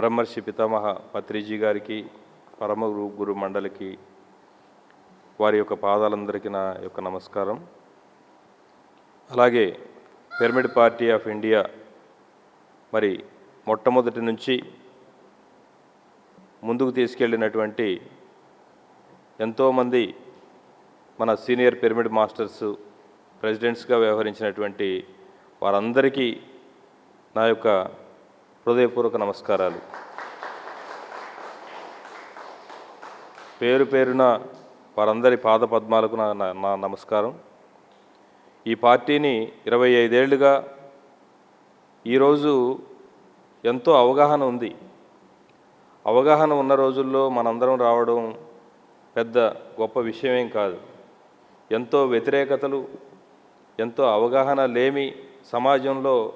బ్రహ్మర్షి పితామహ పత్రిజీ గారికి పరమ గురు మండలికి వారి యొక్క పాదాలందరికీ నా యొక్క నమస్కారం. అలాగే పిరమిడ్ పార్టీ ఆఫ్ ఇండియా మరి మొట్టమొదటి నుంచి ముందుకు తీసుకెళ్ళినటువంటి ఎంతోమంది మన సీనియర్ పిరమిడ్ మాస్టర్స్ ప్రెసిడెంట్స్గా వ్యవహరించినటువంటి వారందరికీ నా యొక్క హృదయపూర్వక నమస్కారాలు. పేరు పేరున వారందరి పాద పద్మాలకు నా నా- నమస్కారం. ఈ పార్టీని ఇరవై ఐదేళ్ళుగా ఈరోజు ఎంతో అవగాహన ఉంది. అవగాహన ఉన్న రోజుల్లో మనందరం రావడం పెద్ద గొప్ప విషయమేం కాదు. ఎంతో వ్యతిరేకతలు ఎంతో అవగాహన లేమి సమాజంలో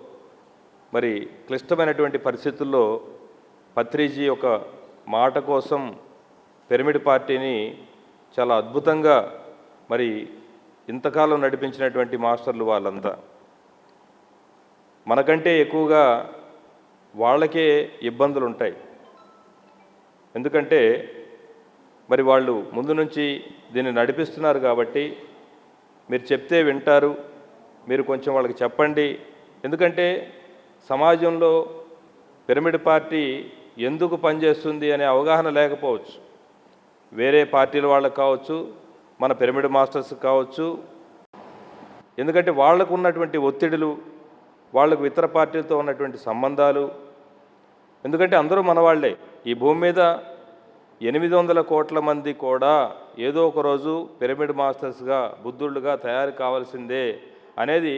మరి క్లిష్టమైనటువంటి పరిస్థితుల్లో పత్రిజీ ఒక మాట కోసం పిరమిడ్ పార్టీని చాలా అద్భుతంగా మరి ఇంతకాలం నడిపించినటువంటి మాస్టర్లు వాళ్ళంతా. మనకంటే ఎక్కువగా వాళ్ళకే ఇబ్బందులు ఉంటాయి ఎందుకంటే మరి వాళ్ళు ముందు నుంచి దీన్ని నడిపిస్తున్నారు కాబట్టి మీరు చెప్తే వింటారు మీరు కొంచెం వాళ్ళకి చెప్పండి. ఎందుకంటే సమాజంలో పిరమిడ్ పార్టీ ఎందుకు పనిచేస్తుంది అనే అవగాహన లేకపోవచ్చు. వేరే పార్టీల వాళ్ళకి కావచ్చు మన పిరమిడ్ మాస్టర్స్ కావచ్చు. ఎందుకంటే వాళ్ళకు ఉన్నటువంటి ఒత్తిడులు వాళ్ళకు ఇతర పార్టీలతో ఉన్నటువంటి సంబంధాలు. ఎందుకంటే అందరూ మనవాళ్ళే ఈ భూమి మీద ఎనిమిది వందల కోట్ల మంది కూడా ఏదో ఒక రోజు పిరమిడ్ మాస్టర్స్గా బుద్ధుళ్ళుగా తయారు కావాల్సిందే అనేది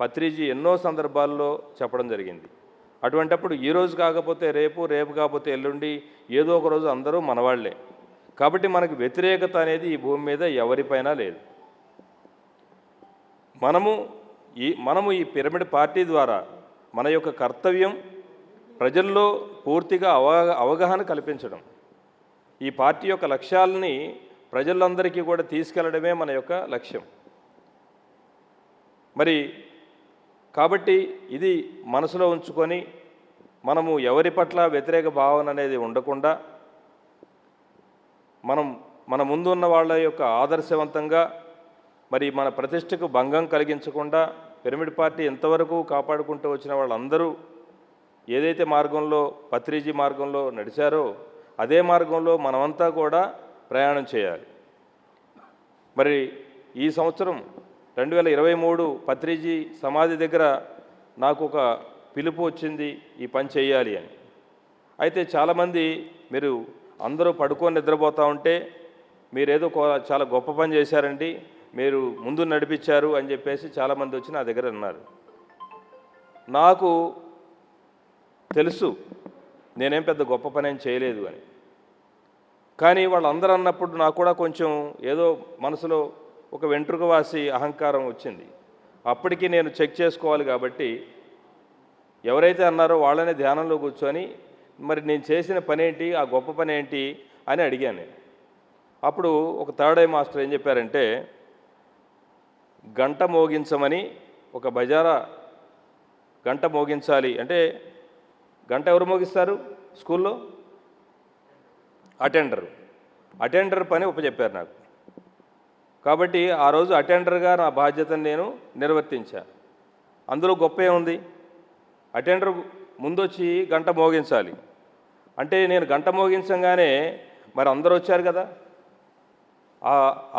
పత్రిజీ ఎన్నో సందర్భాల్లో చెప్పడం జరిగింది. అటువంటప్పుడు ఈ రోజు కాకపోతే రేపు రేపు కాకపోతే ఎల్లుండి ఏదో ఒక రోజు అందరూ మనవాళ్ళే. కాబట్టి మనకు వ్యతిరేకత అనేది ఈ భూమి మీద ఎవరిపైనా లేదు. మనము ఈ మనము ఈ పిరమిడ్ పార్టీ ద్వారా మన యొక్క కర్తవ్యం ప్రజల్లో పూర్తిగా అవగా అవగాహన కల్పించడం. ఈ పార్టీ యొక్క లక్ష్యాలని ప్రజలందరికీ కూడా తీసుకెళ్ళడమే మన యొక్క లక్ష్యం. మరి కాబట్టి ఇది మనసులో ఉంచుకొని మనము ఎవరి పట్ల వ్యతిరేక భావన అనేది ఉండకుండా మనం మన ముందు ఉన్న వాళ్ళ యొక్క ఆదర్శవంతంగా మరి మన ప్రతిష్టకు భంగం కలిగించకుండా పిరమిడ్ పార్టీ ఎంతవరకు కాపాడుకుంటూ వచ్చిన వాళ్ళందరూ ఏదైతే మార్గంలో పత్రిజీ మార్గంలో నడిచారో అదే మార్గంలో మనమంతా కూడా ప్రయాణం చేయాలి. మరి ఈ సంవత్సరం రెండు వేల ఇరవై మూడు పత్రిజీ సమాధి దగ్గర నాకు ఒక పిలుపు వచ్చింది ఈ పని చేయాలి అని. అయితే చాలామంది మీరు అందరూ పడుకొని నిద్రపోతూ ఉంటే మీరేదో కో- చాలా గొప్ప పని చేశారండి మీరు ముందు నడిపించారు అని చెప్పేసి చాలామంది వచ్చి నా దగ్గర ఉన్నారు నాకు తెలుసు నేనేం పెద్ద గొప్ప పని ఏం చేయలేదు అని. కానీ వాళ్ళందరూ అన్నప్పుడు నాకు కూడా కొంచెం ఏదో మనసులో ఒక వెంట్రుకవాసి అహంకారం వచ్చింది. అప్పటికి నేను చెక్ చేసుకోవాలి కాబట్టి ఎవరైతే అన్నారో వాళ్ళనే ధ్యానంలో కూర్చొని మరి నేను చేసిన పని ఏంటి ఆ గొప్ప పని ఏంటి అని అడిగాను నేను. అప్పుడు ఒక థర్డ్ ఐ మాస్టర్ ఏం చెప్పారంటే గంట మోగించమని ఒక బజారా గంట మోగించాలి. అంటే గంట ఎవరు మోగిస్తారు? స్కూల్లో అటెండర్. అటెండర్ పని ఉపచెప్పారు నాకు. కాబట్టి ఆ రోజు అటెండర్గా నా బాధ్యతను నేను నిర్వర్తించా. అందులో గొప్ప ఏముంది? అటెండర్ ముందొచ్చి గంట మోగించాలి. అంటే నేను గంట మోగించంగానే మరి అందరూ వచ్చారు కదా?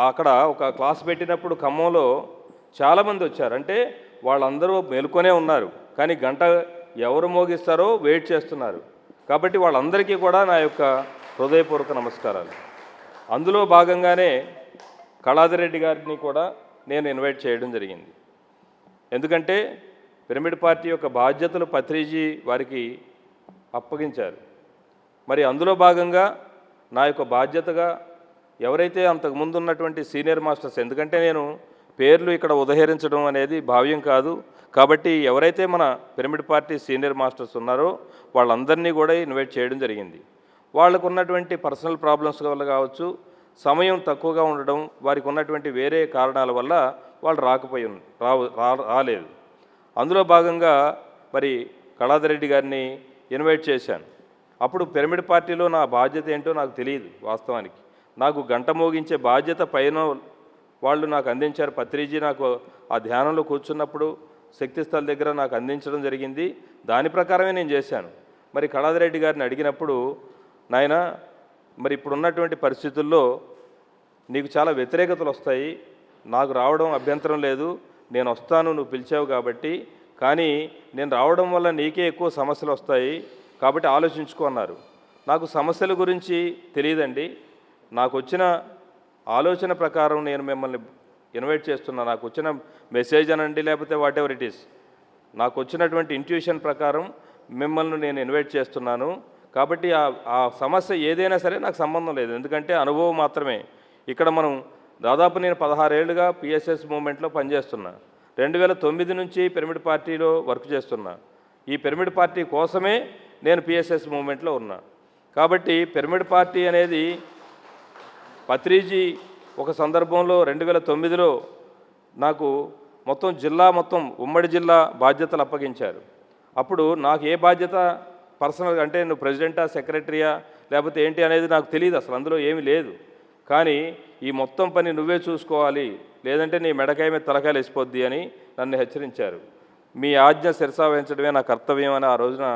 అక్కడ ఒక క్లాస్ పెట్టినప్పుడు ఖమ్మంలో చాలామంది వచ్చారు. అంటే వాళ్ళందరూ మేలుకొనే ఉన్నారు. కానీ గంట ఎవరు మోగిస్తారో వెయిట్ చేస్తున్నారు. కాబట్టి వాళ్ళందరికీ కూడా నా యొక్క హృదయపూర్వక నమస్కారాలు. అందులో భాగంగానే కళాదిరెడ్డి గారిని కూడా నేను ఇన్వైట్ చేయడం జరిగింది. ఎందుకంటే పిరమిడ్ పార్టీ యొక్క బాధ్యతలు పత్రిజీ వారికి అప్పగించారు. మరి అందులో భాగంగా నా యొక్క బాధ్యతగా ఎవరైతే అంతకు ముందు ఉన్నటువంటి సీనియర్ మాస్టర్స్ ఎందుకంటే నేను పేర్లు ఇక్కడ ఉదహరించడం అనేది భావ్యం కాదు కాబట్టి ఎవరైతే మన పిరమిడ్ పార్టీ సీనియర్ మాస్టర్స్ ఉన్నారో వాళ్ళందరినీ కూడా ఇన్వైట్ చేయడం జరిగింది. వాళ్ళకు ఉన్నటువంటి పర్సనల్ ప్రాబ్లమ్స్ వల్ల కావచ్చు సమయం తక్కువగా ఉండడం వారికి ఉన్నటువంటి వేరే కారణాల వల్ల వాళ్ళు రాకపోయి రావు రా- రాలేదు. అందులో భాగంగా మరి కళాధరెడ్డి గారిని ఇన్వైట్ చేశాను. అప్పుడు పిరమిడ్ పార్టీలో నా బాధ్యత ఏంటో నాకు తెలియదు వాస్తవానికి. నాకు గంట మోగించే బాధ్యత పైన వాళ్ళు నాకు అందించారు. పత్రిజీ నాకు ఆ ధ్యానంలో కూర్చున్నప్పుడు శక్తిస్థల దగ్గర నాకు అందించడం జరిగింది. దాని ప్రకారమే నేను చేశాను. మరి కళాదిరెడ్డి గారిని అడిగినప్పుడు నాయన మరి ఇప్పుడున్నటువంటి పరిస్థితుల్లో నీకు చాలా వ్యతిరేకతలు వస్తాయి. నాకు రావడం అభ్యంతరం లేదు. నేను వస్తాను నువ్వు పిలిచావు కాబట్టి. కానీ నేను రావడం వల్ల నీకే ఎక్కువ సమస్యలు వస్తాయి. కాబట్టి ఆలోచించుకో అన్నారు. నాకు సమస్యల గురించి తెలియదండి. నాకు వచ్చిన ఆలోచన ప్రకారం నేను మిమ్మల్ని ఇన్వైట్ చేస్తున్నా. నాకు వచ్చిన మెసేజ్ అనండి లేకపోతే వాట్ ఎవర్ ఇట్ ఈస్ నాకు వచ్చినటువంటి ఇంట్యూషన్ ప్రకారం మిమ్మల్ని నేను ఇన్వైట్ చేస్తున్నాను. కాబట్టి ఆ ఆ సమస్య ఏదైనా సరే నాకు సంబంధం లేదు. ఎందుకంటే అనుభవం మాత్రమే. ఇక్కడ మనం దాదాపు నేను పదహారేళ్ళుగా పిఎస్ఎస్ మూమెంట్లో పనిచేస్తున్నా. రెండు వేల తొమ్మిది నుంచి పిరమిడ్ పార్టీలో వర్క్ చేస్తున్నా. ఈ పిరమిడ్ పార్టీ కోసమే నేను పిఎస్ఎస్ మూమెంట్లో ఉన్నా. కాబట్టి పిరమిడ్ పార్టీ అనేది పత్రిజీ ఒక సందర్భంలో రెండు వేల తొమ్మిదిలో నాకు మొత్తం జిల్లా మొత్తం ఉమ్మడి జిల్లా బాధ్యతలు అప్పగించారు. అప్పుడు నాకు ఏ బాధ్యత పర్సనల్ అంటే నువ్వు ప్రెసిడెంటా సెక్రటరీయా లేకపోతే ఏంటి అనేది నాకు తెలియదు అసలు అందులో ఏమీ లేదు. కానీ ఈ మొత్తం పని నువ్వే చూసుకోవాలి లేదంటే నీ మెడకాయ మీద తలకాయలు వేసిపోద్ది అని నన్ను హెచ్చరించారు. మీ ఆజ్ఞ శిరసా వహించడమే నా కర్తవ్యం అని ఆ రోజున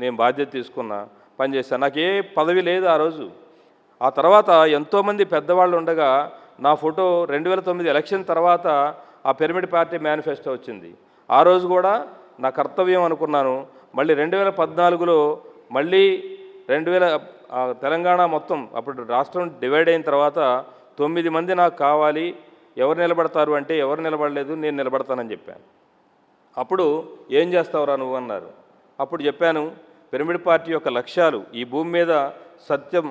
నేను బాధ్యత తీసుకున్నా పనిచేశాను. నాకు ఏ పదవి లేదు ఆ రోజు. ఆ తర్వాత ఎంతోమంది పెద్దవాళ్ళు ఉండగా నా ఫోటో రెండు వేల తొమ్మిది ఎలక్షన్ తర్వాత ఆ పిరమిడ్ పార్టీ మేనిఫెస్టో వచ్చింది. ఆ రోజు కూడా నా కర్తవ్యం అనుకున్నాను. మళ్ళీ రెండు వేల పద్నాలుగులో మళ్ళీ రెండు వేల తెలంగాణ మొత్తం అప్పుడు రాష్ట్రం డివైడ్ అయిన తర్వాత తొమ్మిది మంది నాకు కావాలి ఎవరు నిలబడతారు అంటే ఎవరు నిలబడలేదు నేను నిలబడతానని చెప్పాను. అప్పుడు ఏం చేస్తావురా నువ్వు అన్నారు. అప్పుడు చెప్పాను పిరమిడ్ పార్టీ యొక్క లక్ష్యాలు ఈ భూమి మీద సత్యం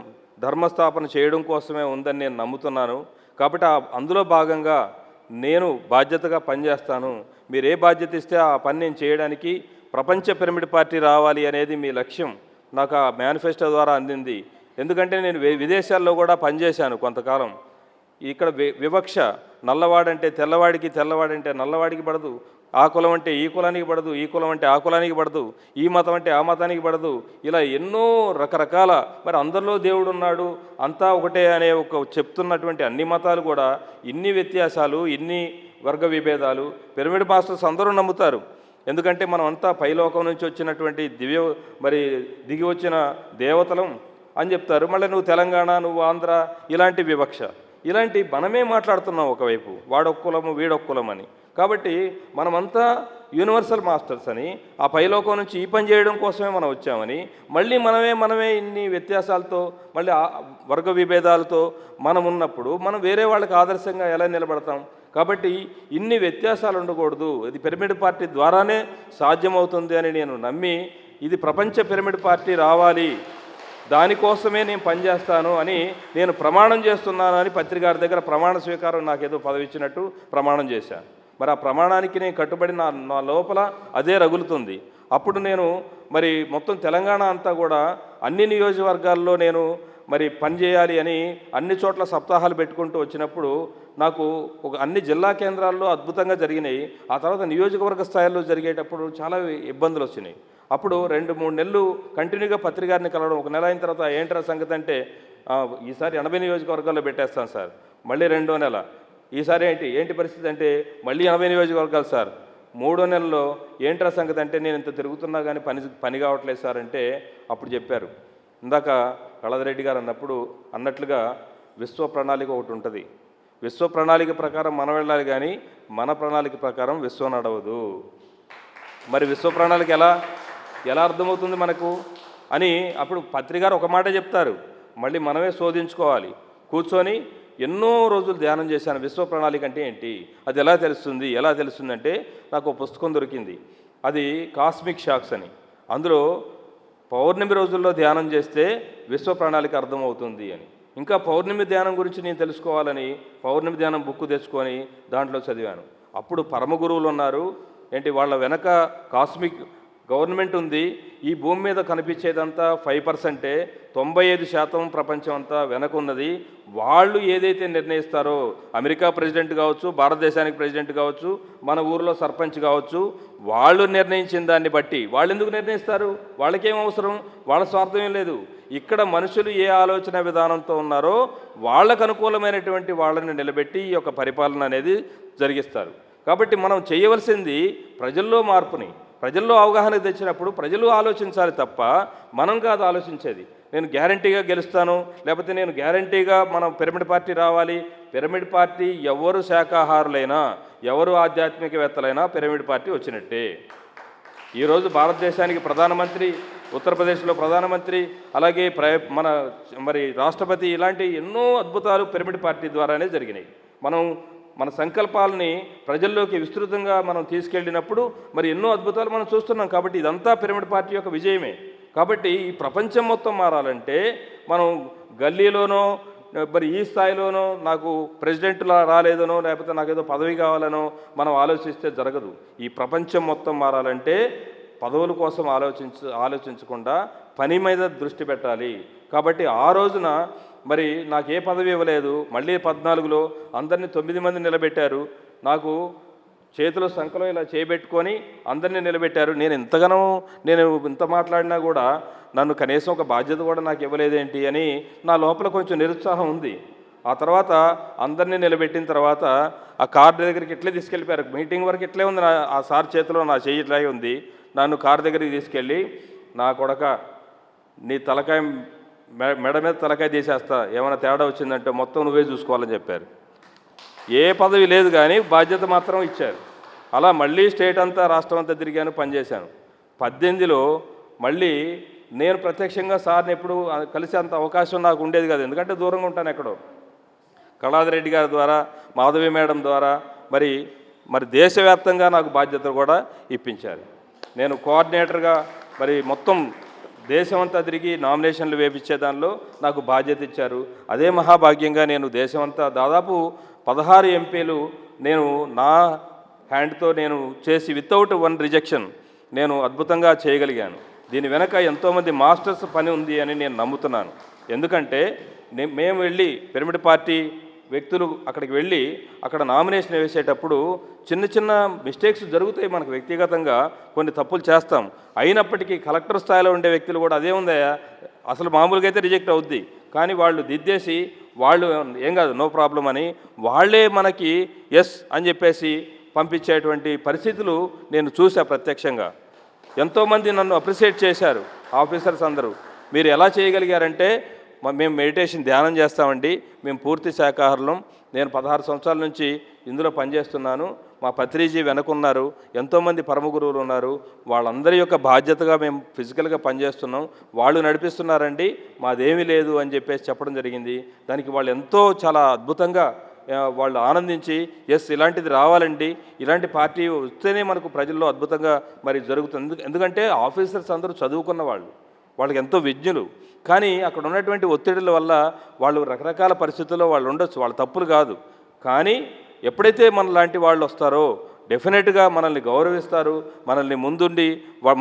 ధర్మస్థాపన చేయడం కోసమే ఉందని నేను నమ్ముతున్నాను. కాబట్టి అందులో భాగంగా నేను బాధ్యతగా పనిచేస్తాను. మీరు ఏ బాధ్యత ఇస్తే ఆ పని నేను చేయడానికి ప్రపంచ పిరమిడ్ పార్టీ రావాలి అనేది మీ లక్ష్యం. నాకు ఆ మేనిఫెస్టో ద్వారా అందింది. ఎందుకంటే నేను విదేశాల్లో కూడా పనిచేశాను కొంతకాలం. ఇక్కడ వి వివక్ష నల్లవాడంటే తెల్లవాడికి తెల్లవాడంటే నల్లవాడికి పడదు. ఆ కులం అంటే ఈ కులానికి పడదు. ఈ కులం అంటే ఆ కులానికి పడదు. ఈ మతం అంటే ఆ మతానికి పడదు. ఇలా ఎన్నో రకరకాల మరి అందరిలో దేవుడు ఉన్నాడు. అంతా ఒకటే అనే ఒక చెప్తున్నటువంటి అన్ని మతాలు కూడా ఇన్ని వ్యత్యాసాలు ఇన్ని వర్గ విభేదాలు. పిరమిడ్ మాస్టర్స్ అందరూ నమ్ముతారు. ఎందుకంటే మనం అంతా పైలోకం నుంచి వచ్చినటువంటి దివ్య మరి దిగి వచ్చిన దేవతలం అని చెప్తారు. మళ్ళీ నువ్వు తెలంగాణ నువ్వు ఆంధ్ర ఇలాంటి వివక్ష. ఇలాంటి మనమే మాట్లాడుతున్నాం ఒకవైపు. వాడొక్కులము వీడొక్కులం అని కాబట్టి మనమంతా యూనివర్సల్ మాస్టర్స్ అని ఆ పైలోకం నుంచి ఈ పని చేయడం కోసమే మనం వచ్చామని మళ్ళీ మనమే మనమే ఇన్ని వ్యత్యాసాలతో మళ్ళీ వర్గ విభేదాలతో మనం ఉన్నప్పుడు మనం వేరే వాళ్ళకి ఆదర్శంగా ఎలా నిలబడతాం? కాబట్టి ఇన్ని వ్యత్యాసాలు ఉండకూడదు. ఇది పిరమిడ్ పార్టీ ద్వారానే సాధ్యమవుతుంది అని నేను నమ్మి ఇది ప్రపంచ పిరమిడ్ పార్టీ రావాలి దానికోసమే నేను పనిచేస్తాను అని నేను ప్రమాణం చేస్తున్నాను అని పత్రికారి దగ్గర ప్రమాణ స్వీకారం నాకేదో పదవి ఇచ్చినట్టు ప్రమాణం చేశాను మరి ఆ ప్రమాణానికి నేను కట్టుబడి నా నా లోపల అదే రగులుతుంది. అప్పుడు నేను మరి మొత్తం తెలంగాణ అంతా కూడా అన్ని నియోజకవర్గాల్లో నేను మరి పనిచేయాలి అని అన్ని చోట్ల సప్తాహాలు పెట్టుకుంటూ వచ్చినప్పుడు నాకు ఒక అన్ని జిల్లా కేంద్రాల్లో అద్భుతంగా జరిగినాయి. ఆ తర్వాత నియోజకవర్గ స్థాయిలో జరిగేటప్పుడు చాలా ఇబ్బందులు వచ్చినాయి. అప్పుడు రెండు మూడు నెలలు కంటిన్యూగా పత్రికారిని కలవడం ఒక నెల అయిన తర్వాత ఏంట్రా సంగతి అంటే ఈసారి ఎనభై నియోజకవర్గాల్లో పెట్టేస్తాను సార్. మళ్ళీ రెండో నెల. ఈసారి ఏంటి? ఏంటి పరిస్థితి అంటే మళ్ళీ ఎనభై నియోజకవర్గాలు సార్. మూడో నెలలో ఏంట్రా సంగతి అంటే నేను ఇంత తిరుగుతున్నా కానీ పని పని కావట్లేదు సార్ అంటే అప్పుడు చెప్పారు. ఇందాక కళదరెడ్డి గారు అన్నప్పుడు అన్నట్లుగా విశ్వ ప్రణాళిక ఒకటి ఉంటుంది. విశ్వ ప్రణాళిక ప్రకారం మనం వెళ్ళాలి కానీ మన ప్రణాళిక ప్రకారం విశ్వం నడవదు. మరి విశ్వ ప్రణాళిక ఎలా ఎలా అర్థమవుతుంది మనకు? అని అప్పుడు పత్రికారు ఒక మాట చెప్తారు. మళ్ళీ మనమే శోధించుకోవాలి. కూర్చొని ఎన్నో రోజులు ధ్యానం చేశాను. విశ్వ ప్రణాళిక అంటే ఏంటి? అది ఎలా తెలుస్తుంది? ఎలా తెలుస్తుంది అంటే నాకు ఒక పుస్తకం దొరికింది. అది కాస్మిక్ షాక్స్ అని. అందులో పౌర్ణమి రోజుల్లో ధ్యానం చేస్తే విశ్వ ప్రణాళిక అర్థమవుతుంది అని. ఇంకా పౌర్ణమి ధ్యానం గురించి నేను తెలుసుకోవాలని పౌర్ణమి ధ్యానం బుక్ తెచ్చుకొని దాంట్లో చదివాను. అప్పుడు పరమ గురువులు ఉన్నారు. ఏంటి? వాళ్ళ వెనక కాస్మిక్ గవర్నమెంట్ ఉంది ఈ భూమి మీద కనిపించేదంతా ఫైవ్ పర్సెంటే తొంభై ఐదు శాతం ప్రపంచం అంతా వెనకున్నది. వాళ్ళు ఏదైతే నిర్ణయిస్తారో అమెరికా ప్రెసిడెంట్ కావచ్చు భారతదేశానికి ప్రెసిడెంట్ కావచ్చు మన ఊరిలో సర్పంచ్ కావచ్చు వాళ్ళు నిర్ణయించిన దాన్ని బట్టి. వాళ్ళు ఎందుకు నిర్ణయిస్తారు? వాళ్ళకేం అవసరం? వాళ్ళ స్వార్థం ఏం లేదు. ఇక్కడ మనుషులు ఏ ఆలోచన విధానంతో ఉన్నారో వాళ్ళకు అనుకూలమైనటువంటి వాళ్ళని నిలబెట్టి ఈ యొక్క పరిపాలన అనేది జరిగిస్తారు. కాబట్టి మనం చేయవలసింది ప్రజల్లో మార్పుని ప్రజల్లో అవగాహన తెచ్చినప్పుడు ప్రజలు ఆలోచించాలి తప్ప మనం కాదు ఆలోచించేది. నేను గ్యారంటీగా గెలుస్తాను లేకపోతే నేను గ్యారంటీగా మనం పిరమిడ్ పార్టీ రావాలి. పిరమిడ్ పార్టీ ఎవరు శాఖాహారులైనా ఎవరు ఆధ్యాత్మికవేత్తలైనా పిరమిడ్ పార్టీ వచ్చినట్టే. ఈరోజు భారతదేశానికి ప్రధానమంత్రి ఉత్తరప్రదేశ్లో ప్రధానమంత్రి అలాగే ప్ర మన మరి రాష్ట్రపతి ఇలాంటి ఎన్నో అద్భుతాలు పిరమిడ్ పార్టీ ద్వారానే జరిగినాయి. మనం మన సంకల్పాలని ప్రజల్లోకి విస్తృతంగా మనం తీసుకెళ్ళినప్పుడు మరి ఎన్నో అద్భుతాలు మనం చూస్తున్నాం కాబట్టి ఇదంతా పిరమిడ్ పార్టీ యొక్క విజయమే. కాబట్టి ఈ ప్రపంచం మొత్తం మారాలంటే మనం గల్లీలోనో మరి ఈ స్థాయిలోనో నాకు ప్రెసిడెంట్లా రాలేదనో లేకపోతే నాకు ఏదో పదవి కావాలనో మనం ఆలోచిస్తే జరగదు. ఈ ప్రపంచం మొత్తం మారాలంటే పదవుల కోసం ఆలోచించ ఆలోచించకుండా పని మీద దృష్టి పెట్టాలి. కాబట్టి ఆ రోజున మరి నాకు ఏ పదవి ఇవ్వలేదు. మళ్ళీ పద్నాలుగులో అందరినీ తొమ్మిది మంది నిలబెట్టారు. నాకు చేతిలో సంఖలో ఇలా చేపెట్టుకొని అందరినీ నిలబెట్టారు. నేను ఎంతగానో నేను ఇంత మాట్లాడినా కూడా నన్ను కనీసం ఒక బాధ్యత కూడా నాకు ఇవ్వలేదేంటి అని నా లోపల కొంచెం నిరుత్సాహం ఉంది. ఆ తర్వాత అందరినీ నిలబెట్టిన తర్వాత ఆ కార్ దగ్గరికి ఇట్లే తీసుకెళ్ళిపోయారు. మీటింగ్ వరకు ఇట్లే ఉంది నా ఆ సార్ చేతిలో నా చెయ్యి ఇట్లాగే ఉంది. నన్ను కార్ దగ్గరికి తీసుకెళ్ళి నా కొడక నీ తలకాయ మెడ మీద తలకాయ తీసేస్తా. ఏమైనా తేడా వచ్చిందంటే మొత్తం నువ్వే చూసుకోవాలని చెప్పారు. ఏ పదవి లేదు కానీ బాధ్యత మాత్రం ఇచ్చారు. అలా మళ్ళీ స్టేట్ అంతా రాష్ట్రం అంతా తిరిగాను పనిచేశాను పద్దెనిమిదిలో మళ్ళీ నేను ప్రత్యక్షంగా సార్ని ఎప్పుడు కలిసే అంత అవకాశం నాకు ఉండేది కాదు. ఎందుకంటే దూరంగా ఉంటాను ఎక్కడో. కళాదిరెడ్డి గారి ద్వారా మాధవి మేడం ద్వారా మరి మరి దేశవ్యాప్తంగా నాకు బాధ్యత కూడా ఇప్పించారు. నేను కోఆర్డినేటర్గా మరి మొత్తం దేశమంతా తిరిగి నామినేషన్లు వేపించే దానిలో నాకు బాధ్యత ఇచ్చారు. అదే మహాభాగ్యంగా నేను దేశమంతా దాదాపు పదహారు ఎంపీలు నేను నా హ్యాండ్తో నేను చేసి వితౌట్ వన్ రిజెక్షన్ నేను అద్భుతంగా చేయగలిగాను. దీని వెనక ఎంతోమంది మాస్టర్స్ పని ఉంది అని నేను నమ్ముతున్నాను. ఎందుకంటే మేము వెళ్ళి పిరమిడ్ పార్టీ వ్యక్తులు అక్కడికి వెళ్ళి అక్కడ నామినేషన్ వేసేటప్పుడు చిన్న చిన్న మిస్టేక్స్ జరుగుతాయి మనకు వ్యక్తిగతంగా కొన్ని తప్పులు చేస్తాం. అయినప్పటికీ కలెక్టర్ స్థాయిలో ఉండే వ్యక్తులు కూడా అదే ఉందా? అసలు మామూలుగా అయితే రిజెక్ట్ అవుద్ది. కానీ వాళ్ళు దిద్దేసి వాళ్ళు ఏం కాదు నో ప్రాబ్లం అని వాళ్ళే మనకి ఎస్ అని చెప్పేసి పంపించేటువంటి పరిస్థితులు నేను చూసా ప్రత్యక్షంగా. ఎంతోమంది నన్ను అప్రిషియేట్ చేశారు ఆఫీసర్స్ అందరూ. మీరు ఎలా చేయగలిగారంటే మేము మెడిటేషన్ ధ్యానం చేస్తామండి. మేము పూర్తి శాకాహారులం నేను పదహారు సంవత్సరాల నుంచి ఇందులో పనిచేస్తున్నాను. మా పత్రిజీ వెనకున్నారు. ఎంతోమంది పరమ గురువులు ఉన్నారు. వాళ్ళందరి యొక్క బాధ్యతగా మేము ఫిజికల్గా పనిచేస్తున్నాం. వాళ్ళు నడిపిస్తున్నారండి. మాదేమీ లేదు అని చెప్పేసి చెప్పడం జరిగింది. దానికి వాళ్ళు ఎంతో చాలా అద్భుతంగా వాళ్ళు ఆనందించి ఎస్ ఇలాంటిది రావాలండి. ఇలాంటి పార్టీ వస్తేనే మనకు ప్రజల్లో అద్భుతంగా మరి జరుగుతుంది. ఎందుకు- ఎందుకంటే ఆఫీసర్స్ అందరూ చదువుకున్న వాళ్ళు. వాళ్ళకి ఎంతో విజ్ఞులు. కానీ అక్కడ ఉన్నటువంటి ఒత్తిడుల వల్ల వాళ్ళు రకరకాల పరిస్థితుల్లో వాళ్ళు ఉండొచ్చు వాళ్ళ తప్పులు కాదు. కానీ ఎప్పుడైతే మన లాంటి వాళ్ళు వస్తారో డెఫినెట్గా మనల్ని గౌరవిస్తారు మనల్ని ముందుండి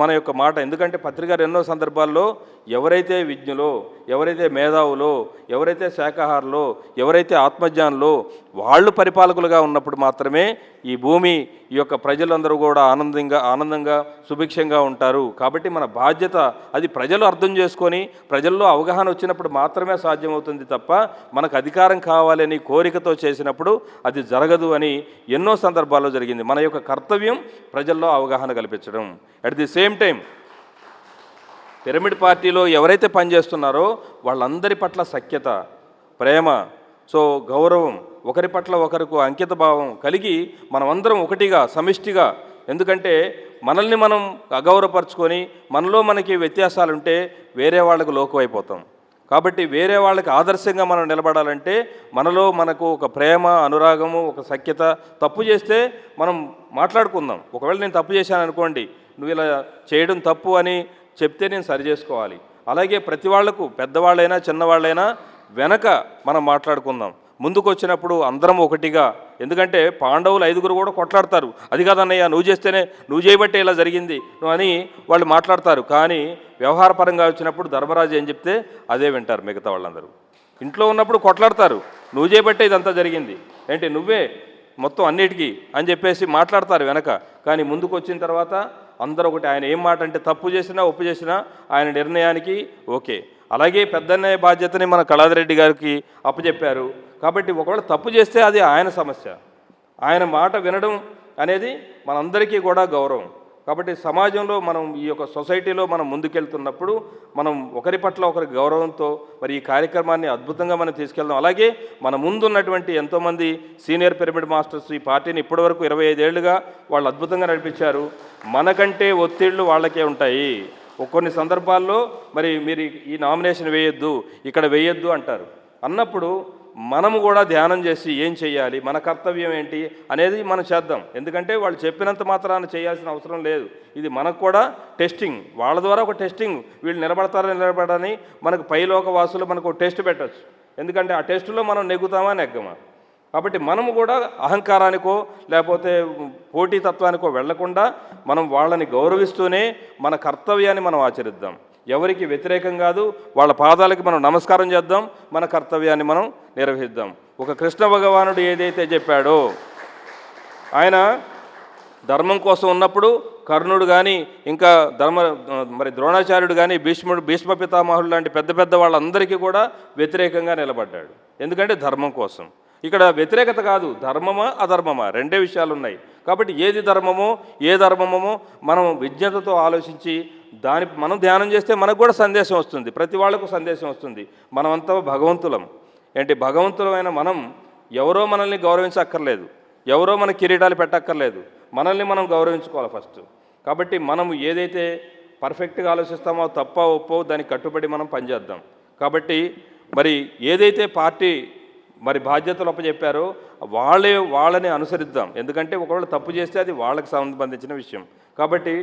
మన యొక్క మాట. ఎందుకంటే పత్రికారు ఎన్నో సందర్భాల్లో ఎవరైతే విజ్ఞులో ఎవరైతే మేధావులో ఎవరైతే శాకాహారులో ఎవరైతే ఆత్మజ్ఞానులో వాళ్ళు పరిపాలకులుగా ఉన్నప్పుడు మాత్రమే ఈ భూమి ఈ యొక్క ప్రజలందరూ కూడా ఆనందంగా ఆనందంగా సుభిక్షంగా ఉంటారు. కాబట్టి మన బాధ్యత అది ప్రజలు అర్థం చేసుకొని ప్రజల్లో అవగాహన వచ్చినప్పుడు మాత్రమే సాధ్యమవుతుంది తప్ప మనకు అధికారం కావాలని కోరికతో చేసినప్పుడు అది జరగదు అని ఎన్నో సందర్భాల్లో జరిగింది. మన యొక్క కర్తవ్యం ప్రజల్లో అవగాహన కల్పించడం. At the same time pyramid పార్టీలో ఎవరైతే పనిచేస్తున్నారో వాళ్ళందరి పట్ల సఖ్యత ప్రేమ సో గౌరవం ఒకరి పట్ల ఒకరికి అంకిత భావం కలిగి మనమందరం ఒకటిగా సమిష్టిగా. ఎందుకంటే మనల్ని మనం అగౌరవపరుచుకొని మనలో మనకి వ్యత్యాసాలు ఉంటే వేరే వాళ్ళకు లోకమైపోతాం కాబట్టి వేరే వాళ్ళకి ఆదర్శంగా మనం నిలబడాలంటే మనలో మనకు ఒక ప్రేమ అనురాగము ఒక సఖ్యత తప్పు చేస్తే మనం మాట్లాడుకుందాం. ఒకవేళ నేను తప్పు చేశాను అనుకోండి నువ్వు ఇలా చేయడం తప్పు అని చెప్తే నేను సరి చేసుకోవాలి అలాగే ప్రతి వాళ్ళకు పెద్దవాళ్ళైనా చిన్నవాళ్ళైనా వెనక మనం మాట్లాడుకుందాం. ముందుకు వచ్చినప్పుడు అందరం ఒకటిగా. ఎందుకంటే పాండవులు ఐదుగురు కూడా కొట్లాడతారు. అది కాదన్నయ్య నువ్వు చేస్తేనే నువ్వు చేయబట్టే ఇలా జరిగింది నువ్వు అని వాళ్ళు మాట్లాడతారు. కానీ వ్యవహారపరంగా వచ్చినప్పుడు ధర్మరాజు ఏం చెప్తే అదే వింటారు మిగతా వాళ్ళందరూ. ఇంట్లో ఉన్నప్పుడు కొట్లాడతారు. నువ్వు చేయబట్టే ఇదంతా జరిగింది. ఏంటి? నువ్వే మొత్తం అన్నిటికీ అని చెప్పేసి మాట్లాడతారు వెనక. కానీ ముందుకు వచ్చిన తర్వాత అందరూ ఒకటి ఆయన ఏం మాట అంటే తప్పు చేసినా ఒప్పు చేసినా ఆయన నిర్ణయానికి ఓకే. అలాగే పెద్దన్నయ్య బాధ్యతని మన కళాదిరెడ్డి గారికి అప్పచెప్పారు. కాబట్టి ఒకవేళ తప్పు చేస్తే అది ఆయన సమస్య. ఆయన మాట వినడం అనేది మనందరికీ కూడా గౌరవం. కాబట్టి సమాజంలో మనం ఈ యొక్క సొసైటీలో మనం ముందుకెళ్తున్నప్పుడు మనం ఒకరి పట్ల ఒకరి గౌరవంతో మరి ఈ కార్యక్రమాన్ని అద్భుతంగా మనం తీసుకెళ్దాం. అలాగే మన ముందున్నటువంటి ఎంతోమంది సీనియర్ పిరమిడ్ మాస్టర్స్ ఈ పార్టీని ఇప్పటివరకు ఇరవై ఐదేళ్ళుగా వాళ్ళు అద్భుతంగా నడిపించారు. మనకంటే ఒత్తిళ్ళు వాళ్ళకే ఉంటాయి. కొన్ని సందర్భాల్లో మరి మీరు ఈ నామినేషన్ వేయొద్దు ఇక్కడ వేయొద్దు అంటారు. అన్నప్పుడు మనము కూడా ధ్యానం చేసి ఏం చేయాలి? మన కర్తవ్యం ఏంటి? అనేది మనం చేద్దాం. ఎందుకంటే వాళ్ళు చెప్పినంత మాత్రాన చేయాల్సిన అవసరం లేదు. ఇది మనకు కూడా టెస్టింగ్ వాళ్ళ ద్వారా ఒక టెస్టింగ్ వీళ్ళు నిలబడతారని నిలబడని మనకు పైలోక వాసులు మనకు ఒక టెస్ట్ పెట్టచ్చు. ఎందుకంటే ఆ టెస్టులో మనం నెగ్గుతామా నెగ్గమా? కాబట్టి మనము కూడా అహంకారానికో లేకపోతే పోటీతత్వానికో వెళ్ళకుండా మనం వాళ్ళని గౌరవిస్తూనే మన కర్తవ్యాన్ని మనం ఆచరిద్దాం. ఎవరికి వ్యతిరేకం కాదు వాళ్ళ పాదాలకి మనం నమస్కారం చేద్దాం మన కర్తవ్యాన్ని మనం నిర్వహిద్దాం. ఒక కృష్ణ భగవానుడు ఏదైతే చెప్పాడో ఆయన ధర్మం కోసం ఉన్నప్పుడు కర్ణుడు కానీ ఇంకా ధర్మ మరి ద్రోణాచార్యుడు కానీ భీష్ముడు భీష్మ పితామహుడు లాంటి పెద్ద పెద్ద వాళ్ళందరికీ కూడా వ్యతిరేకంగా నిలబడ్డాడు. ఎందుకంటే ధర్మం కోసం. ఇక్కడ వ్యతిరేకత కాదు ధర్మమా అధర్మమా? రెండే విషయాలు ఉన్నాయి కాబట్టి ఏది ధర్మమో ఏ ధర్మమో మనం విజ్ఞతతో ఆలోచించి దాని మనం ధ్యానం చేస్తే మనకు కూడా సందేశం వస్తుంది. ప్రతి వాళ్ళకు సందేశం వస్తుంది. మనమంతా భగవంతులం. ఏంటి? భగవంతులమైన మనం ఎవరో మనల్ని గౌరవించక్కర్లేదు. ఎవరో మన కిరీటాలు పెట్టక్కర్లేదు. మనల్ని మనం గౌరవించుకోవాలి ఫస్ట్. కాబట్టి మనం ఏదైతే పర్ఫెక్ట్గా ఆలోచిస్తామో తప్ప ఒప్పో దానికి కట్టుబడి మనం పనిచేద్దాం. కాబట్టి మరి ఏదైతే పార్టీ మరి బాధ్యతలు అప్పచెప్పారు. వాళ్ళే వాళ్ళని అనుసరిద్దాం. ఎందుకంటే ఒకవేళ తప్పు చేస్తే అది వాళ్ళకి సంబంధించిన విషయం. కాబట్టి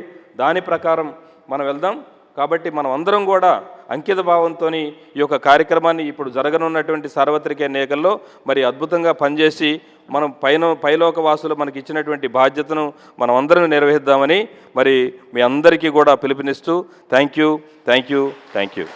దాని ప్రకారం మనం వెళ్దాం. కాబట్టి మనం అందరం కూడా అంకిత భావంతో ఈ యొక్క కార్యక్రమాన్ని ఇప్పుడు జరగనున్నటువంటి సార్వత్రిక ఎన్నికల్లో మరి అద్భుతంగా పనిచేసి మనం పైన పైలోక వాసులు మనకి ఇచ్చినటువంటి బాధ్యతను మనం అందరం నిర్వహిద్దామని మరి మీ అందరికీ కూడా పిలుపునిస్తూ thank you thank you thank you